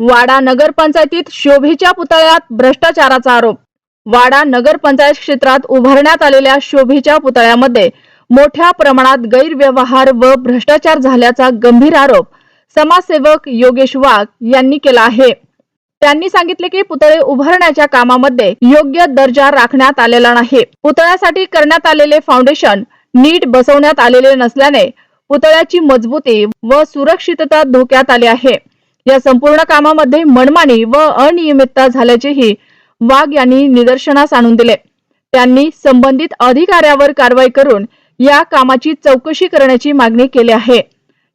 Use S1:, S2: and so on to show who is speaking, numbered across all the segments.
S1: वाडा नगरपंचायतीत शोभेच्या पुतळ्यात भ्रष्टाचाराचा आरोप. वाडा नगरपंचायत क्षेत्रात उभारण्यात आलेल्या शोभेच्या पुतळ्यामध्ये मोठ्या प्रमाणात गैरव्यवहार व भ्रष्टाचार झाल्याचा गंभीर आरोप समाजसेवक योगेश वाघ यांनी केला आहे. त्यांनी सांगितले की पुतळे उभारण्याच्या कामामध्ये योग्य दर्जा राखण्यात आलेला नाही. पुतळ्यासाठी करण्यात आलेले फाउंडेशन नीट बसवण्यात आलेले नसल्याने पुतळ्याची मजबूती व सुरक्षितता धोक्यात आली आहे. या संपूर्ण कामामध्ये मनमानी व अनियमितता झाल्याचेही वाघ यांनी निदर्शनास आणून दिले. त्यांनी संबंधित अधिकाऱ्यावर कारवाई करून या कामाची चौकशी करण्याची मागणी केली आहे.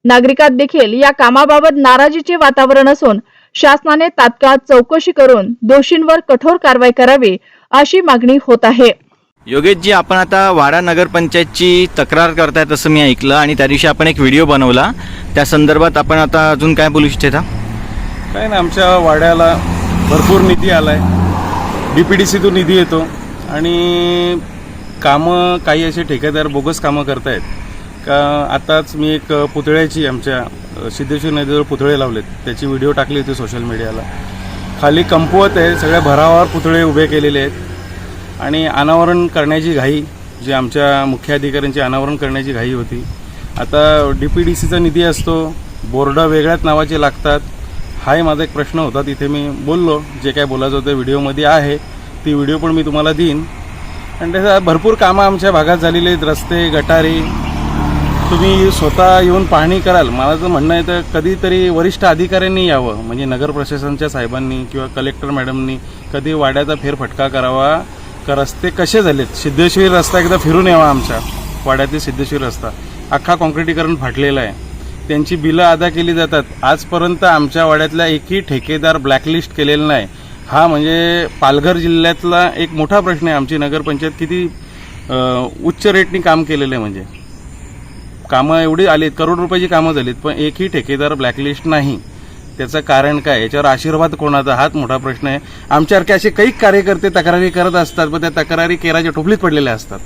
S1: नागरिकात देखील या कामाबाबत नाराजीचे वातावरण असून शासनाने तात्काळ चौकशी करून दोषींवर कठोर कारवाई करावी अशी मागणी होत आहे.
S2: योगेशजी आपण आता वाडा नगरपंचायतची तक्रार करतायत असं मी ऐकलं आणि त्या दिवशी आपण एक व्हिडिओ बनवला. त्या संदर्भात आपण आता अजून काय बोलू इच्छिता?
S3: काय ना आमच्या वाड्याला भरपूर निधी आला आहे डी पी डी सीतून निधी येतो. आणि कामं काही असे ठेकेदार बोगस कामं करतायत. का आताच मी एक पुतळ्याची आमच्या सिद्धेश्वर नदीवर पुतळे लावलेत. त्याची व्हिडिओ टाकली होती सोशल मीडियाला. खाली कमकुवत आहे सगळ्या भरावावर पुतळे उभे केलेले आहेत. आणि अनावरण करण्याची घाई जी आमच्या मुख्याधिकाऱ्यांची अनावरण करण्याची घाई होती. आता डी पी डी सीचा निधी असतो बोर्ड वेगळ्याच नावाचे लागतात. हाही माझा एक प्रश्न होता तिथे मी बोललो जे काय बोलायचं होतं व्हिडिओमध्ये आहे ती व्हिडिओ पण मी तुम्हाला देईन. आणि त्याचा भरपूर कामं आमच्या भागात झालेली आहेत रस्ते गटारी. तुम्ही स्वतः येऊन पाहणी कराल. मला तर म्हणणं आहे तर कधीतरी वरिष्ठ अधिकाऱ्यांनी यावं म्हणजे नगर प्रशासनच्या साहेबांनी किंवा कलेक्टर मॅडमनी कधी वाड्याचा फेरफटका करावा का रस्ते कसे झालेत? सिद्धेश्वरी रस्ता एकदा फिरून यावा आमच्या. वाड्यातील सिद्धेश्वरी रस्ता. अख्खा कॉन्क्रिटीकरण फाटलेलं आहे. त्यांची बिलं अदा केली जातात. आजपर्यंत आमच्या वाड्यातल्या एकही ठेकेदार ब्लॅकलिस्ट केलेला नाही. हा म्हणजे पालघर जिल्ह्यातला एक मोठा प्रश्न आहे. आमची नगरपंचायत किती उच्च रेटनी काम केलेलं आहे म्हणजे. कामं एवढी आलीत. करोड रुपयाची कामं झालीत पण एकही ठेकेदार ब्लॅकलिस्ट नाही. त्याचं कारण काय? याच्यावर आशीर्वाद कोणाचा? हाच मोठा प्रश्न आहे. आमच्यासारखे असे काही कार्यकर्ते तक्रारी करत असतात पण त्या तक्रारी केराच्या टोपलीत पडलेल्या असतात.